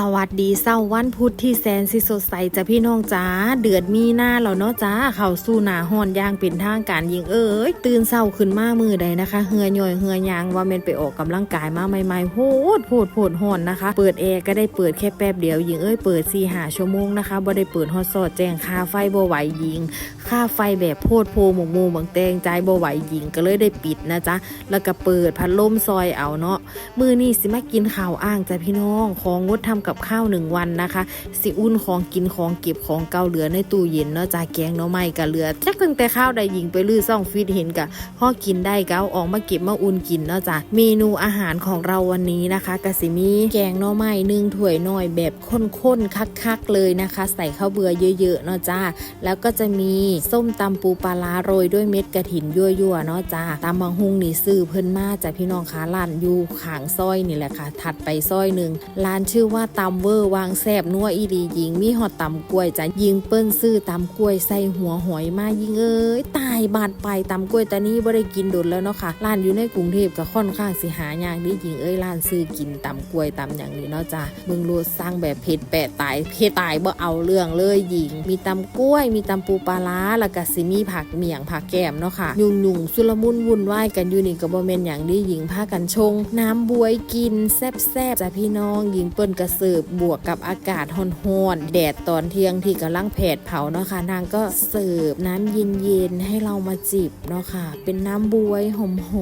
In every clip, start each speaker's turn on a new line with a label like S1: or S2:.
S1: สวัสดีเศร้าวันพุธที่แสนสิสดใสจะพี่น้องจ้าเดือดมีหน้าแล้วเนาะจ้าเข้าสู่หนาหอนยางเป็นทางการยิงเอ้ยตื่นเศร้าขึ้นมามือใดนะคะ เหือย่อยเหือยางว่าเมนไปออกกำลังกายมาใหม่ๆโหดโหดโหดหอนนะคะ เปิดแอร์ก็ได้เปิดแค่แป๊บเดียวยิงเอ้ยเปิดสี่หาชั่วโมงนะคะบ่ได้เปิดฮอตสอดแจ้งคาไฟบ่ไหวยิง ค่าไฟแบบโพดโพหมกมูหมกแตงใจบ่ไหวยิงก็เลยได้ปิดนะจ๊ะ แล้วก็เปิดพัดลมซอยเอาเนาะมือนี่สิมากินข้าวอ่างจ้ะพี่น้อง ของงดทำกับข้าวหนึ่งวันนะคะ สิอุ่นของกินของเก็บของเก่าเหลือในตู้เย็นเนาะจ้าแกงหน่อไม้กับเหลือจักตั้งแต่ข้าวใดยิงไปลื้อซ่องฟีดเห็นกะพ่อกินได้ก็เอาออกมาเก็บมาอุ่นกินเนาะจ้าเมนูอาหารของเราวันนี้นะคะกะสิมีแกงหน่อไม้นึ่งถ้วยหน่อยแบบข้นๆคักๆเลยนะคะ ใส่ข้าวเบื่อเยอะๆเนาะจ้าแล้วก็จะมีส้มตำปูปลาร้าโรยด้วยเม็ดกระถินยั่วๆเนาะจ้าตำบังฮุงนี่ซื้อเพิ่นมาจากพี่น้องคะร้านอยู่ขางซอยนี่แหละค่ะ ถัดไปซอยหนึ่งร้านชื่อว่าตำเวอร์วางแซบนัวอีดียิงมีหอดตำกล้วยจ้ะยิงเปิ้นซื้อตำกล้วยใส่หัวหอยมายิงเอ้ยตายบาดไปตำกล้วยตอนนี้บ่ได้กินโดนแล้วเนาะค่ะร้านอยู่ในกรุงเทพก็ค่อนข้างสิหายากดิยิงเอ้ยร้านซื้อกินตำกล้วยตำอย่างนี้เนาะจ้าเมืองโลดสร้างแบบเผ็ดแปะตายเผ็ดตายบ่เอาเรื่องเลยยิง มีตำกล้วยมีตำปูปลาร้าแล้วก็สิมีผักเมี่ยงผักแก้มเนาะค่ะ ยุ่งยุ่งสุลมุนวุ่นวายกันอยู่นี่ก็บ่แม่นอย่างดีหญิงพากันชง น้ำบวยกินแซ่บๆจ้ะพี่น้องหญิงเปิ้นกระเสิร์ฟบวกกับอากาศร้อนๆแดดตอนเที่ยงที่กำลังแผดเผาเนาะค่ะนางก็เสิร์ฟน้ำเย็นๆให้เรามาจิบเนาะค่ะ เป็นน้ำบวยห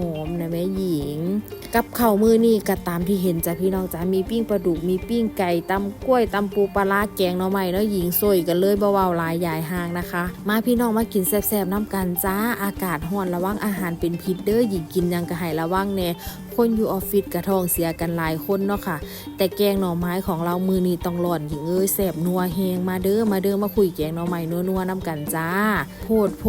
S1: อมๆนะแม่หญิง กับข้าวมือนี่ก็ตามที่เห็นจ้ะพี่น้องจ้ะมีปิ้งปลาดุกมีปิ้งไก่ตำกล้วยตำปูปลาร้าแกงหน่อไม้เนาะหญิงซวยกันเลยเบาๆหลายยายห่างนะคะ มาพี่น้องมากินแซ่บๆน้ำกันจ้าอากาศห่อนระวังอาหารเป็นพิษเด้อหญิงกินยังกระหายระวังแน่ คนอยู่ออฟฟิศกระทองเสียกันหลายคนเนาะค่ะ แต่แกงหน่อไม้ของเรามือนี้ต้องร้อนหญิงเอ้ยแซ่บนัวเฮงมาเด้อมาเด้อมาคุยแกงหน่อไม้นัวๆน้ำกันจ้าโพดโพ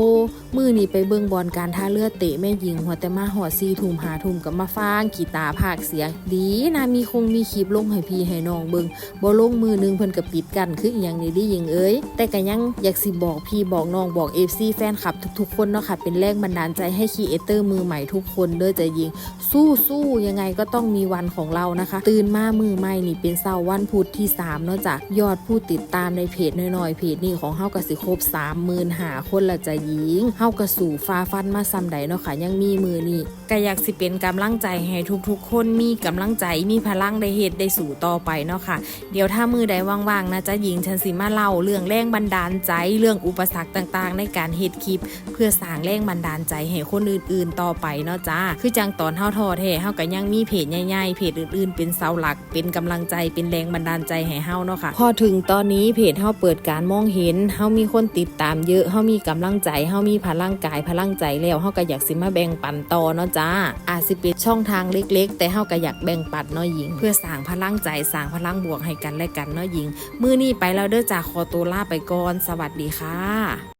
S1: มือนี้ไปเบิ่งบอลการท่าเรือดเตะแม่หญิงหัวแต่มาหอดซีถุมหาถุมกับมาฟางกีตาร์ภาคเสียง ดีนะมีคงมีคลิปลงให้พี่ให้น้องเบิ่งบ่ลงมือหนึงเพิ่นก็ปิดกันคืออหย่างนี้ดิหญิงเอ้ยแต่ก็ยังอยากสิบอกพี่บอกน้องบอก FC แฟนคลับทุกๆคนเนาะค่ะเป็นแรงบันดาลใจให้ครีเอเตอร์มือใหม่ทุกคนเด้อจะยิงสู้สู้ยังไงก็ต้องมีวันของเรานะคะ ตื่นมามือใหม่นี่เป็นเสาร์วันพุธที่3เนาะจ้ะยอดผู้ติดตามในเพจน้อยๆเพจนี้ของเฮาก็สิครบ30,000หาคนละจะยิงเฮาก็สู่ฟ้าฟันมาซ้ำใดเนาะค่ะยังมีมือนี่ก็อยากสิเป็นกำลังใจให้ทุกๆ คนมีกำลังใจมีพลังได้เฮ็ดได้สู่ต่อไปเนาะค่ะ เดี๋ยวถ้ามือใดว่างๆนะจะยิงฉันสิมาเล่าเรื่องแรงบันดาลใจเรื่องอุปสรรคต่างๆ ในการเฮ็ดคลิป เพื่อสร้างแรงบันดาลใจให้คนอื่นๆต่อไปเนาะจ้าคือจังตอนเฮาทอแท้เฮาก็ยังมีเพจใหญ่ๆเพจอื่นๆ เป็นเสาหลัก เป็นกำลังใจเป็นแรงบันดาลใจให้เฮาเนาะค่ะ พอถึงตอนนี้เพจเฮาเปิดการมองเห็นเฮามีคนติดตามเยอะเฮามีกำลังใจเฮามีพลังกายพลังใจแล้วเฮาก็อยากสิมาแบ่งปันต่อเนาะจ้าอาจสิเป็นช่องทางเล็ก ๆ แต่เฮาก็อยากแบ่งปันเนาะหญิง เพื่อสร้างพลังใจสร้างพลังบวกให้กันและกันเนาะหญิงมื้อนี้ไปแล้วเด้อจ้าขอตัวลาไปก่อน สวัสดีค่ะ